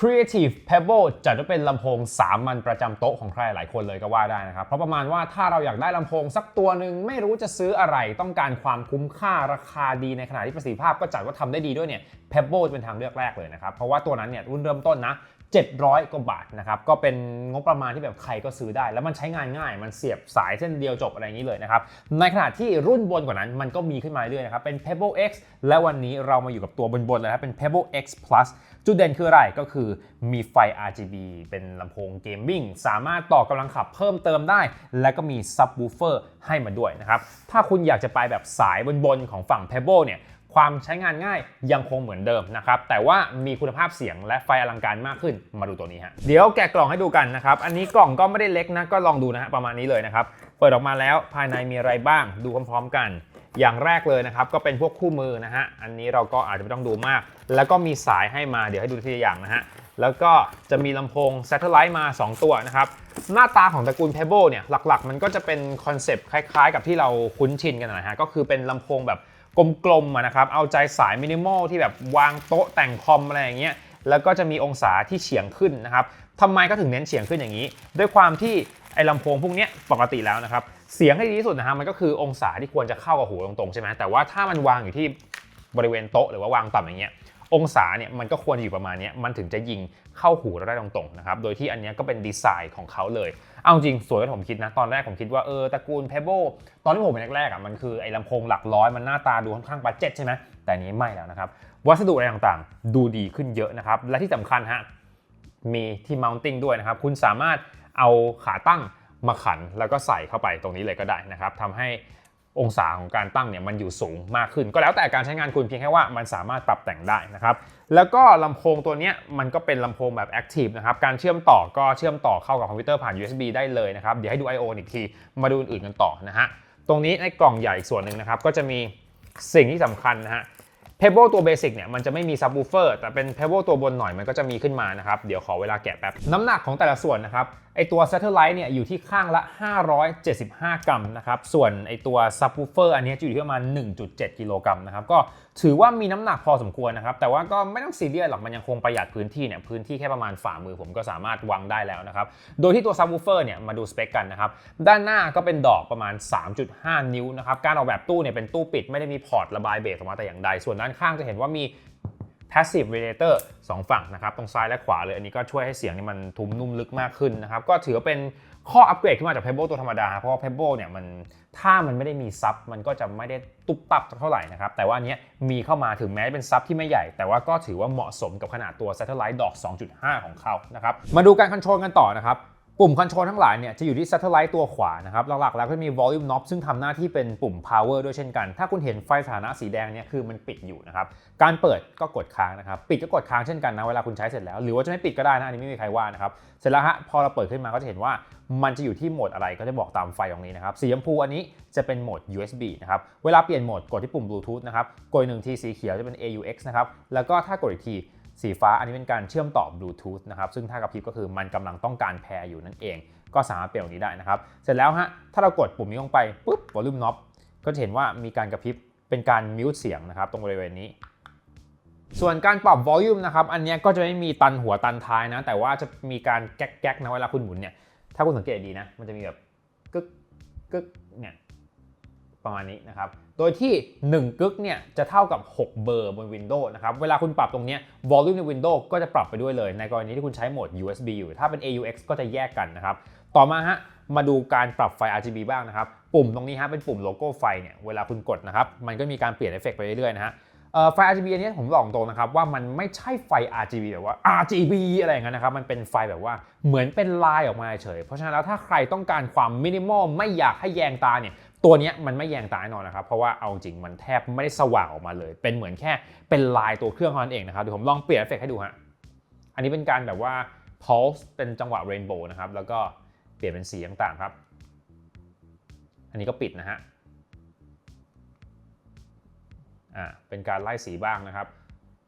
Creative Pebble จัดว่าเป็นลำโพงสามัญประจำโต๊ะของใครหลายคนเลยก็ว่าได้นะครับ เพราะประมาณว่าถ้าเราอยากได้ลำโพงสักตัวหนึ่งไม่รู้จะซื้ออะไรต้องการความคุ้มค่าราคาดีในขณะที่ประสิทธิภาพก็จัดว่าทำได้ดีด้วยเนี่ย Pebble จะเป็นทางเลือกแรกเลยนะครับ เพราะว่าตัวนั้นเนี่ยรุ่นเริ่มต้นนะ 700 กว่าบาทนะครับ ก็เป็นงบประมาณที่แบบใครก็ซื้อได้ แล้วมันใช้งานง่าย มันเสียบสายเส้นเดียวจบอะไรอย่างนี้เลยนะครับ ในขณะที่รุ่นบนกว่านั้นมันก็มีขึ้นมาเรื่อยๆนะครับ เป็น Pebble X และวันนี้เรามาอยู่กับตัวบนๆเลยครับ เป็น Pebble X Plus จุดเด่นคืออะไร ก็คือมีไฟ RGB เป็นลำโพงเกมมิ่ง สามารถต่อกำลังขับเพิ่มเติมได้ และก็มีซับ w ูเฟอร์ให้มาด้วยนะครับ ถ้าคุณอยากจะไปแบบสายบนๆของฝั่ง Pebble เนี่ย ความใช้งานง่ายยังคงเหมือนเดิมนะครับ แต่ว่ามีคุณภาพเสียงและไฟอลังการมากขึ้น มาดูตัวนี้ฮะ เดี๋ยวแกะกล่องให้ดูกันนะครับ อันนี้กล่องก็ไม่ได้เล็กนะ ก็ลองดูนะฮะประมาณนี้เลยนะครับ เปิดออกมาแล้วภายในมีอะไรบ้าง ดูพร้อมๆกัน อย่างแรกเลยนะครับก็เป็นพวกคู่มือนะฮะ อันนี้เราก็อาจจะไม่ต้องดูมาก แล้วก็มีสายให้มา เดี๋ยวให้ดูทีละอย่างนะฮะ แล้วก็จะมีลำโพง Satellite มา 2 ตัวนะครับ หน้าตาของตระกูล Pebble เนี่ยหลักๆ มันก็จะเป็นคอนเซปต์คล้ายๆ กับที่เราคุ้นชินกันนะฮะ ก็คือเป็นลำโพงแบบ กลมๆนะครับ เอาใจสายมินิมอลที่แบบวางโต๊ะแต่งคอมอะไรอย่างเงี้ย แล้วก็จะมีองศาที่เฉียงขึ้นนะครับทำไมก็ถึงเน้นเฉียงขึ้นอย่างนี้ ด้วยความที่ไอ้ลำโพงพวกเนี้ยปกติแล้วนะครับ เสียงที่ดีที่สุดนะฮะมันก็คือองศาที่ควรจะเข้ากับหูตรงๆใช่ไหมแต่ว่าถ้ามันวางอยู่ที่บริเวณโต๊ะหรือว่าวางต่ำอย่างเงี้ย องศาเนี่ยมันก็ควรอยู่ประมาณนี้มันถึงจะยิงเข้าหูเราได้ตรงๆนะครับ โดยที่อันนี้ก็เป็นดีไซน์ของเขาเลย เอาจริงสวยกว่าผมคิดนะ ตอนแรกผมคิดว่าเออตระกูล Pebble ตอนที่ผมเป็นแรกๆอะมันคือไอ้ลำโพงหลักร้อยมันหน้าตาดูค่อนข้างบัดเจ็ตใช่ไหมแต่นี้ไม่แล้วนะครับ วัสดุอะไรต่างๆ ดูดีขึ้นเยอะนะครับ และที่สำคัญฮะมีที่ mounting ด้วยนะครับ คุณสามารถเอาขาตั้งมาขันแล้วก็ใส่เข้าไปตรงนี้เลยก็ได้นะครับทำให้ องศาของการตั้งเนี่ยมันอยู่สูงมากขึ้น ก็แล้วแต่การใช้งานคุณเพียงแค่ว่ามันสามารถปรับแต่งได้นะครับแล้วก็ลำโพงตัวนี้มันก็เป็นลำโพงแบบ Active นะครับการเชื่อมต่อก็เชื่อมต่อเข้ากับคอมพิวเตอร์ผ่าน USB ได้เลยนะครับเดี๋ยวให้ดู I/O อีกทีมาดูอื่นกันต่อนะฮะตรงนี้ในกล่องใหญ่อีกส่วนหนึ่งนะครับก็จะมีสิ่งที่สำคัญนะฮะ Pebble ตัวเบสิกเนี่ยมันจะไม่มีซับวูเฟอร์แต่เป็น Pebble ตัวบนหน่อยมันก็จะมีขึ้นมานะครับ เดี๋ยวขอเวลาแกะแป๊บ น้ำหนักของแต่ละส่วนนะครับไอตัว Satellite เนี่ยอยู่ที่ข้างละ 575 กรัมนะครับ ส่วนไอตัวซับวูเฟอร์อันนี้จะอยู่ที่ประมาณ 1.7 กิโลกรัมนะครับ ก็ ถือว่ามีน้ำหนักพอสมควรนะครับ แต่ว่าก็ไม่ต้องซีเรียสหรอกมันยังคงประหยัดพื้นที่เนี่ยพื้นที่แค่ประมาณฝ่ามือผมก็สามารถวางได้แล้วนะครับ โดยที่ตัว Subwoofer เนี่ยมาดูสเปคกันนะครับ ด้านหน้าก็เป็นดอกประมาณ 3.5 นิ้วนะครับ การออกแบบตู้เนี่ยเป็นตู้ปิดไม่ได้มีพอร์ตระบายเบสออกมาแต่อย่างใด ส่วนด้านข้างจะเห็นว่ามี passive radiator 2 ฝั่งนะครับ ตรงซ้ายและขวาเลย อันนี้ก็ช่วยให้เสียงนี่มันทุ้มนุ่มลึกมากขึ้นนะครับ ก็ถือว่าเป็น ข้ออัปเกรดขึ้นมาจาก Pebble ตัวธรรมดา เพราะว่า Pebble เนี่ยมันถ้ามันไม่ได้มีซับมันก็จะไม่ได้ตุ๊บตับเท่าไหร่นะครับ แต่ว่าอันเนี้ยมีเข้ามาถึงแม้เป็นซับที่ไม่ใหญ่ แต่ว่าก็ถือว่าเหมาะสมกับขนาดตัว Satellite ดอก 2.5 ของเขานะครับ มาดูการคอนโทรลกันต่อนะครับ ปุ่มคอนโทรลทั้งหลายเนี่ยจะอยู่ที่ Satellite ตัวขวานะครับหลักๆแล้วก็มี Volume Knob ซึ่งทำหน้าที่เป็นปุ่ม Power ด้วยเช่นกัน ถ้าคุณเห็นไฟสถานะสีแดงเนี่ยคือมันปิดอยู่นะครับการเปิดก็กดค้างนะครับปิดก็กดค้างเช่นกันนะเวลาคุณใช้เสร็จแล้ว หรือว่าจะไม่ปิดก็ได้นะอันนี้ไม่มีใครว่านะครับเสร็จแล้วฮะพอเราเปิดขึ้นมาก็จะเห็นว่ามันจะอยู่ที่โหมดอะไรก็จะบอกตามไฟตรงนี้นะครับสีชมพูอันนี้จะเป็นโหมด USB นะครับเวลาเปลี่ยนโหมดกดที่ปุ่ม Bluetooth นะครับกดหนึ่งทีสีเขียวจะเป็น AUX นะครับแล้วก็ถ้ากดอีกที สีฟ้าอันนี้เป็นการเชื่อมต่อบลูทูธนะครับซึ่งถ้ากระพริบก็คือมันกำลังต้องการแพร์อยู่นั่นเอง ก็สามารถเปลี่ยนตรงนี้ได้นะครับ เสร็จแล้วฮะถ้าเรากดปุ่มนี้ลงไปปุ๊บ volume knob ก็จะเห็นว่ามีการกระพริบเป็นการมิวส์เสียงนะครับตรงบริเวณนี้ส่วนการปรับ volume นะครับ อันนี้ก็จะไม่มีตันหัวตันท้ายนะ แต่ว่าจะมีการแก๊กๆนะเวลาคุณหมุนเนี่ย ถ้าคุณสังเกตดีนะ มันจะมีแบบกึกกึกเนี่ย ประมาณนี้นะครับ โดยที่ 1กึกเนี่ยจะเท่ากับ 6 เบอร์บน Windows นะครับ เวลาคุณปรับตรงนี้ volume ใน Windows ก็จะปรับไปด้วยเลย ในกรณีที่คุณใช้โหมด USB อยู่ ถ้าเป็น AUX ก็จะแยกกันนะครับ ต่อมาฮะ มาดูการปรับไฟ RGB บ้างนะครับ ปุ่มตรงนี้ฮะเป็นปุ่มโลโก้ไฟเนี่ย เวลาคุณกดนะครับ มันก็มีการเปลี่ยนเอฟเฟกต์ไปเรื่อยๆนะฮะไฟ RGB อันนี้ผมบอกตรงนะครับว่ามันไม่ใช่ไฟ RGB แบบว่า RGB อะไรอย่างนั้นนะครับ มันเป็นไฟแบบว่าเหมือนเป็นลายออกมาเฉย เพราะฉะนั้นแล้วถ้าใครต้องการความมินิมอลไม่อยากให้แยงตาเนี่ย ตัวนี้มันไม่แยงตาแน่นอนนะครับ เพราะว่าเอาจริงมันแทบไม่ได้สว่างออกมาเลย เป็นเหมือนแค่เป็นลายตัวเครื่องเท่านั้นเองนะครับเดี๋ยวผมลองเปลี่ยนเอฟเฟกต์ให้ดูฮะอันนี้เป็นการแบบว่า pulse เป็นจังหวะ rainbow นะครับแล้วก็เปลี่ยนเป็นสีต่างๆครับ อันนี้ก็ปิดนะฮะอ่าเป็นการไล่สีบ้างนะครับ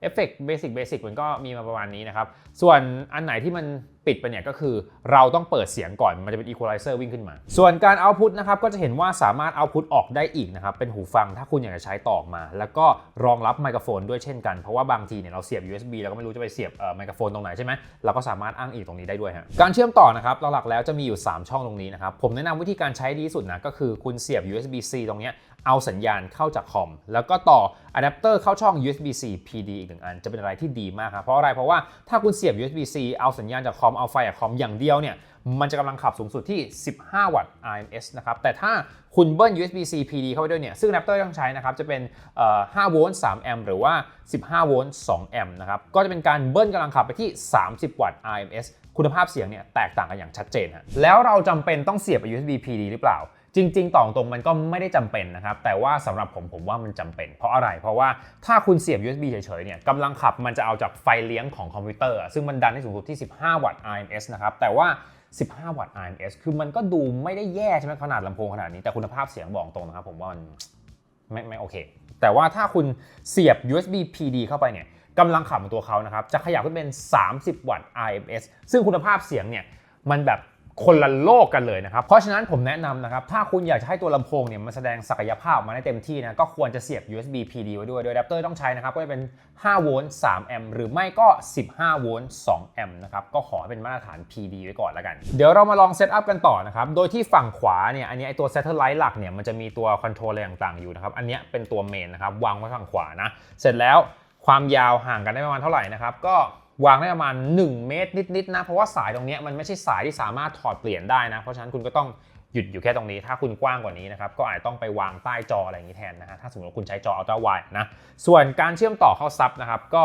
เอฟเฟกต์เบสิกเบสิกมันก็มีมาประมาณนี้นะครับ ส่วนอันไหนที่มันปิดไปเนี่ยก็คือเราต้องเปิดเสียงก่อนมันจะเป็น equalizer วิ่งขึ้นมา ส่วนการ output นะครับก็จะเห็นว่าสามารถ output ออกได้อีกนะครับ เป็นหูฟังถ้าคุณอยากจะใช้ต่อมา แล้วก็รองรับไมโครโฟนด้วยเช่นกันเพราะว่าบางทีเนี่ยเราเสียบ USB แล้วก็ไม่รู้จะไปเสียบไมโครโฟนตรงไหนใช่ไหมเราก็สามารถอ้างอิงตรงนี้ได้ด้วยฮะการเชื่อมต่อนะครับหลักๆแล้วจะมีอยู่ 3 ช่องตรงนี้นะครับผมแนะนำวิธีการใช้ดีสุดนะก็คือคุณเสียบ USB-C ตรงเนี้ย เอาสัญญาณเข้าจากคอม แล้วก็ต่ออะแดปเตอร์เข้าช่อง USB-C PD อีกหนึ่งอันจะเป็นอะไรที่ดีมากครับเพราะอะไรเพราะว่าถ้าคุณเสียบ USB-C เอาสัญญาณจากคอมเอาไฟจากคอมอย่างเดียวเนี่ยมันจะกำลังขับสูงสุดที่ 15 วัตต์ RMS นะครับ แต่ถ้าคุณเบิ้ล USB-C PD เข้าไปด้วยเนี่ย ซึ่งอะแดปเตอร์ที่ต้องใช้นะครับ จะเป็น5โวลต์3แอมป์หรือว่า 15 โวลต์2แอมป์นะครับ ก็จะเป็นการเบิ้ลกำลังขับไปที่ 30 วัตต์ RMS คุณภาพเสียงเนี่ยแตกต่างกันอย่างชัดเจนฮะแล้วเราจำเป็นต้องเสียบ USB PD หรือเปล่า จริง ๆ ต่อตรงมันก็ไม่ได้จำเป็นนะครับ แต่ว่าสำหรับผมผมว่ามันจำเป็น เพราะอะไร เพราะว่าถ้าคุณเสียบ USB เฉยๆเนี่ยกำลังขับมันจะเอาจากไฟเลี้ยงของคอมพิวเตอร์ ซึ่งมันดันได้สูงสุดที่ 15 วัตต์ RMS นะครับ แต่ว่า 15 วัตต์ RMS คือมันก็ดูไม่ได้แย่ใช่ไหมขนาดลำโพงขนาดนี้ แต่คุณภาพเสียงบอกตรงนะครับผมว่ามันไม่ไม่โอเค แต่ว่าถ้าคุณเสียบ USB PD เข้าไปเนี่ย กำลังขับของตัวเขานะครับจะขยับขึ้นเป็น 30 วัตต์ RMS ซึ่งคุณภาพเสียงเนี่ยมันแบบคนละโลกกันเลยนะครับ เพราะฉะนั้นผมแนะนำนะครับ ถ้าคุณอยากจะให้ตัวลำโพงเนี่ยมันแสดงศักยภาพออกมาได้เต็มที่นะ ก็ควรจะเสียบ USB PD ไว้ด้วย โดยอะแดปเตอร์ต้องใช้นะครับ ก็จะเป็น 5 โวลต์ 3 แอมป์ หรือไม่ก็ 15 โวลต์ 2 แอมป์นะครับ ก็ขอให้เป็นมาตรฐาน PD ไว้ก่อนแล้วกัน เดี๋ยวเรามาลองเซตอัพกันต่อนะครับ โดยที่ฝั่งขวาเนี่ย อันนี้ไอตัว Satellite หลักเนี่ย มันจะมีตัวคอนโทรลอะไรต่างๆอยู่นะครับ อันนี้เป็นตัวเมนนะครับ วางไว้ฝั่งขวานะ เสร็จแล้ว ความยาวห่างกันได้ประมาณเท่าไหร่นะครับ ก็วางได้ประมาณ 1 เมตรนิดๆนะ เพราะว่าสายตรงนี้มันไม่ใช่สายที่สามารถถอดเปลี่ยนได้นะ เพราะฉะนั้นคุณก็ต้องหยุดอยู่แค่ตรงนี้ ถ้าคุณกว้างกว่านี้นะครับ ก็อาจต้องไปวางใต้จออะไรอย่างนี้แทนนะฮะ ถ้าสมมติว่าคุณใช้จอ Ultra Wide นะ ส่วนการเชื่อมต่อเข้าซับนะครับ ก็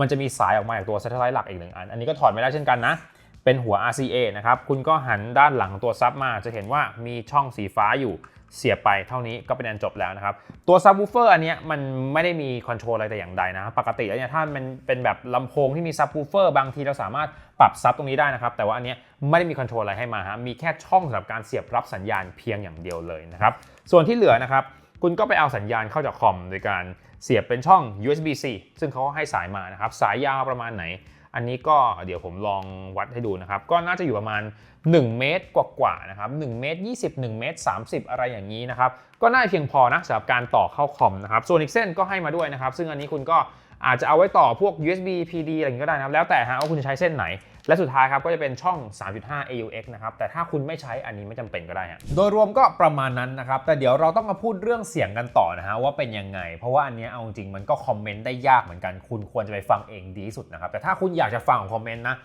มันจะมีสายออกมาจากตัว Satellite หลักอีกหนึ่งอัน อันนี้ก็ถอดไม่ได้เช่นกันนะ เป็นหัว RCA นะครับ คุณก็หันด้านหลังตัวซับมา จะเห็นว่ามีช่องสีฟ้าอยู่ เสียบไปเท่านี้ก็เป็นอันจบแล้วนะครับ ตัวซับวูเฟอร์อันนี้มันไม่ได้มีคอนโทรลอะไรแต่อย่างใดนะ ปกติแล้วเนี่ยถ้ามันเป็นแบบลำโพงที่มีซับวูเฟอร์บางทีเราสามารถปรับซับตรงนี้ได้นะครับ แต่ว่าอันนี้ไม่ได้มีคอนโทรลอะไรให้มาฮะมีแค่ช่องสำหรับการเสียบรับสัญญาณเพียงอย่างเดียวเลยนะครับ ส่วนที่เหลือนะครับคุณก็ไปเอาสัญญาณเข้าจากคอมโดยการเสียบเป็นช่อง USB-C ซึ่งเขาก็ให้สายมานะครับ สายยาวประมาณไหน อันนี้ก็เดี๋ยวผมลองวัดให้ดูนะครับ ก็น่าจะอยู่ประมาณ 1 เมตรกว่าๆนะครับ1เมตร20 1เมตร30 อะไรอย่างนี้นะครับ ก็น่าเพียงพอนะสำหรับการต่อเข้าคอมนะครับ ส่วนอีกเส้นก็ให้มาด้วยนะครับ ซึ่งอันนี้คุณก็ อาจจะเอาไว้ต่อพวก USB PD อะไรอย่างนี้ก็ได้นะครับ แล้วแต่ฮะว่าคุณจะใช้เส้นไหน และสุดท้ายครับก็จะเป็นช่อง 3.5 AUX นะครับ แต่ถ้าคุณไม่ใช้อันนี้ไม่จำเป็นก็ได้ฮะโดยรวมก็ประมาณนั้นนะครับ แต่เดี๋ยวเราต้องมาพูดเรื่องเสียงกันต่อนะฮะว่าเป็นยังไง เพราะว่าอันนี้เอาจริงมันก็คอมเมนต์ได้ยากเหมือนกัน คุณควรจะไปฟังเองดีสุดนะครับ แต่ถ้าคุณอยากจะฟังของคอมเมนต์นะ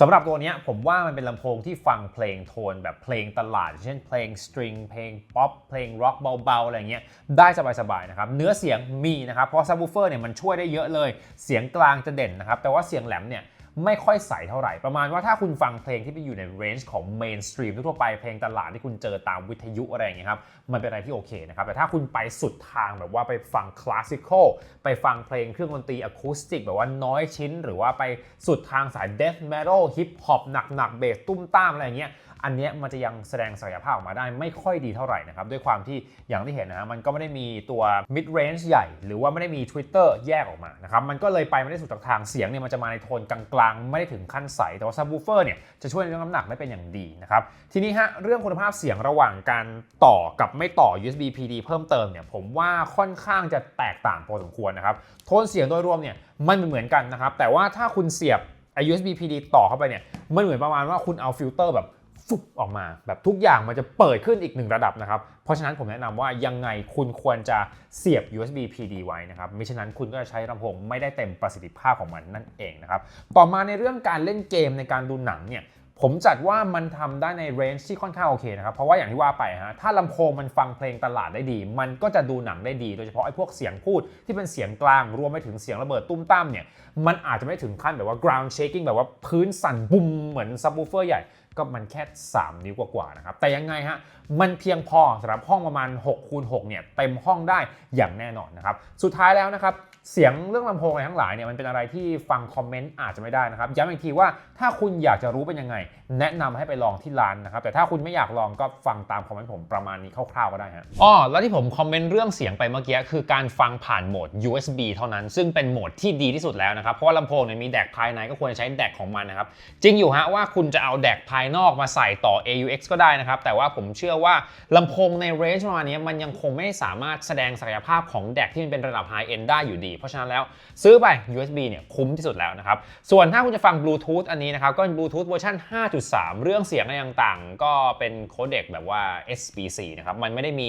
สำหรับตัวนี้ผมว่ามันเป็นลำโพงที่ฟังเพลงโทนแบบเพลงตลาด เช่นเพลงสตริงเพลงป๊อปเพลงร็อกเบาๆ อะไรเงี้ยได้สบายๆนะครับเนื้อเสียงมีนะครับเพราะซับวูเฟอร์เนี่ยมันช่วยได้เยอะเลย เสียงกลางจะเด่นนะครับแต่ว่าเสียงแหลมเนี่ย ไม่ค่อยใสเท่าไหร่ ประมาณว่าถ้าคุณฟังเพลงที่ไปอยู่ในเรนจ์ของเมนสตรีมทั่วไปเพลงตลาดที่คุณเจอตามวิทยุอะไรอย่างเงี้ยครับมันเป็นอะไรที่โอเคนะครับแต่ถ้าคุณไปสุดทางแบบว่าไปฟังคลาสสิคอลไปฟังเพลงเครื่องดนตรีอะคูสติกแบบว่าน้อยชิ้น หรือว่าไปสุดทางสายเดฟเมทัลฮิปฮอปหนักๆเบสตุ้มตามอะไรอย่างเงี้ย อันเนี้ยมันจะยังแสดงศักยภาพออกมาได้ไม่ค่อยดีเท่าไหร่นะครับ ด้วยความที่อย่างที่เห็นนะฮะมันก็ไม่ได้มีตัว mid range ใหญ่ หรือว่าไม่ได้มี Twitter แยกออกมานะครับมันก็เลยไปไม่ได้สุดทางเสียงเนี่ยมันจะมาในโทนกลางๆ ไม่ได้ถึงขั้นใส แต่ว่า subwoofer เนี่ยจะช่วยในเรื่องน้ำหนักได้เป็นอย่างดีนะครับทีนี้ฮะเรื่องคุณภาพเสียงระหว่างการต่อกับไม่ต่อ USB PD เพิ่มเติมเนี่ยผมว่าค่อนข้างจะแตกต่างพอสมควรนะครับโทนเสียงโดยรวมเนี่ยมันเหมือนกันนะครับแต่ว่าถ้าคุณเสียบ USB PD ต่อเข้าไปเนี่ยมันเหมือนประมาณว่าคุณเอาฟิลเตอร์แบบ ฟุบออกมา แบบทุกอย่างมันจะเปิดขึ้นอีกหนึ่งระดับนะครับ เพราะฉะนั้นผมแนะนำว่ายังไงคุณควรจะเสียบ USB PD ไว้นะครับมิฉะนั้นคุณก็จะใช้ลำโพงไม่ได้เต็มประสิทธิภาพของมันนั่นเองนะครับ ต่อมาในเรื่องการเล่นเกมในการดูหนังเนี่ยผมจัดว่ามันทำได้ในเรนจ์ที่ค่อนข้างโอเคนะครับ เพราะว่าอย่างที่ว่าไปฮะ ถ้าลำโพงมันฟังเพลงตลาดได้ดี มันก็จะดูหนังได้ดี โดยเฉพาะไอ้พวกเสียงพูดที่เป็นเสียงกลาง รวมไปถึงเสียงระเบิดตุ้มตั้มเนี่ย มันอาจจะไม่ถึงขั้นแบบว่า ground shaking แบบว่าพื้นสั่นบุมเหมือนซับ w ูเฟอร์ใหญ่ ก็มันแค่ 3 นิ้วกว่าๆนะครับ แต่ยังไงฮะ มันเพียงพอสำหรับห้องประมาณ6คูณ6เนี่ยเต็มห้องได้อย่างแน่นอนนะครับ สุดท้ายแล้วนะครับ เสียงเรื่องลำโพงอะไรทั้งหลายเนี่ยมันเป็นอะไรที่ฟังคอมเมนต์อาจจะไม่ได้นะครับย้ำอีกทีว่าถ้าคุณอยากจะรู้เป็นยังไง แนะนำให้ไปลองที่ร้านนะครับแต่ถ้าคุณไม่อยากลองก็ฟังตามคอมเมนต์ผมประมาณนี้คร่าวๆก็ได้ฮะอ๋อแล้วที่ผมคอมเมนต์เรื่องเสียงไปเมื่อกี้คือการฟังผ่านโหมด USB เท่านั้น ซึ่งเป็นโหมดที่ดีที่สุดแล้วนะครับเพราะว่าลำโพงเนี่ยมีแดกภายในก็ควรจะใช้แดกของมันนะครับจริงอยู่ฮะว่าคุณจะเอาแดกภายนอกมาใส่ต่อ AUX ก็ได้นะครับแต่ว่าผมเชื่อว่าลำโพงในเรนจ์ประมาณนี้มันยังคงไม่สามารถแสดงศักยภาพของแดกที่มันเป็นระดับ High End ได้อยู่ดีเพราะฉะนั้นแล้วซื้อไป USB เนี่ยคุ้มที่สุดแล้วนะครับ ส่วนถ้าคุณจะฟังบลูทูธอันนี้นะครับ ก็เป็นบลูทูธเวอร์ชัน5.3 เรื่องเสียงอะไรต่างๆ ก็เป็นโคเด็กแบบว่า SBC นะครับ มันไม่ได้มี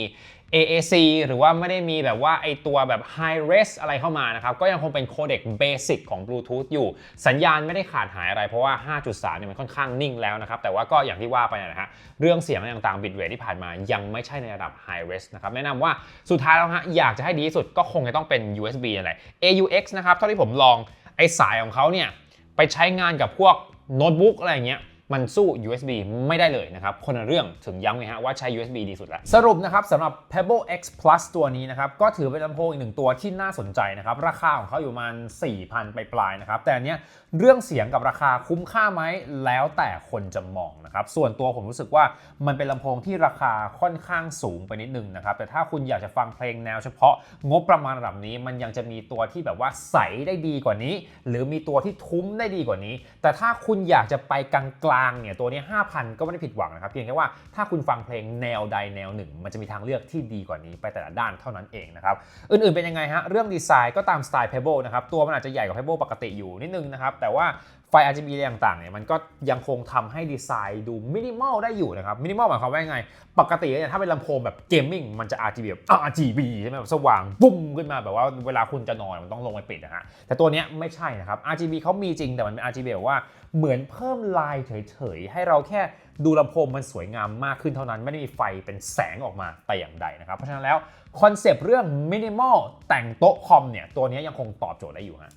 AAC หรือว่าไม่ได้มีแบบว่าไอตัวแบบ High Res อะไรเข้ามานะครับ ก็ยังคงเป็นโคเด็กเบสิกของ Bluetooth อยู่ สัญญาณไม่ได้ขาดหายอะไร เพราะว่า 5.3 เนี่ยมันค่อนข้างนิ่งแล้วนะครับ แต่ว่าก็อย่างที่ว่าไปนะฮะเรื่องเสียงอะไรต่างๆบิตเรทที่ผ่านมายังไม่ใช่ในระดับ High Res นะครับ แนะนำว่าสุดท้ายแล้วฮะอยากจะให้ดีที่สุดก็คงจะต้องเป็น USB นั่นแหละ AUX นะครับเท่าที่ผมลองไอสายของเขาเนี่ยไปใช้งานกับพวกโน้ตบุ๊กอะไรอย่างเงี้ย มันสู้ USB ไม่ได้เลยนะครับ คนละเรื่องถึงย้ำไงฮะว่าใช้ USB ดีสุดล้วสรุปนะครับสำหรับ Pebble X Plus ตัวนี้นะครับ ก็ถือเป็นลำโพงอีกหนึ่งตัวที่น่าสนใจนะครับ ราคาของเขาอยู่ประมาณ 4,000 ไปปลายๆนะครับ แต่อันเนี้ยเรื่องเสียงกับราคาคุ้มค่าไหมแล้วแต่คนจะมองนะครับ ส่วนตัวผมรู้สึกว่ามันเป็นลำโพงที่ราคาค่อนข้างสูงไปนิดนึงนะครับ แต่ถ้าคุณอยากจะฟังเพลงแนวเฉพาะงบประมาณระดับนี้ มันยังจะมีตัวที่แบบว่าใสได้ดีกว่านี้ หรือมีตัวที่ทุ้มได้ดีกว่านี้ แต่ถ้าคุณอยากจะไปกลางๆเนี่ยตัวนี้5,000 ก็ไม่ได้ผิดหวังนะครับเพียงแค่ว่าถ้าคุณฟังเพลงแนวใดแนวหนึ่ง มันจะมีทางเลือกที่ดีกว่านี้ไปแต่ละด้านเท่านั้นเองนะครับอื่นๆเป็นยังไงฮะเรื่องดีไซน์ก็ตามสไตล์ Pebble นะครับตัวมันอาจจะใหญ่กว่า Pebble ปกติอยู่นิดนึงนะครับแต่ว่า ไฟ RGB อะไรต่างๆเนี่ยมันก็ยังคงทำให้ดีไซน์ดูมินิมอลได้อยู่นะครับมินิมอลหมายความว่าไง ปกติเนี่ยถ้าเป็นลำโพงแบบเกมมิ่งมันจะ RGB แบบ RGB ใช่ไหมแบบสว่างปุ้มขึ้นมาแบบว่าเวลาคุณจะนอนมันต้องลงไปปิดนะฮะแต่ตัวเนี้ยไม่ใช่นะครับ RGB เขามีจริงแต่มันเป็น RGB แบบว่าเหมือนเพิ่มลายเฉยๆ ให้เราแค่ดูลำโพงมันสวยงามมากขึ้นเท่านั้น ไม่ได้มีไฟเป็นแสงออกมาแต่อย่างใดนะครับเพราะฉะนั้นแล้วคอนเซปต์เรื่องมินิมอลแต่งโต๊ะคอมเนี่ยตัวนี้ยังคงตอบโจทย์ได้อยู่ฮะ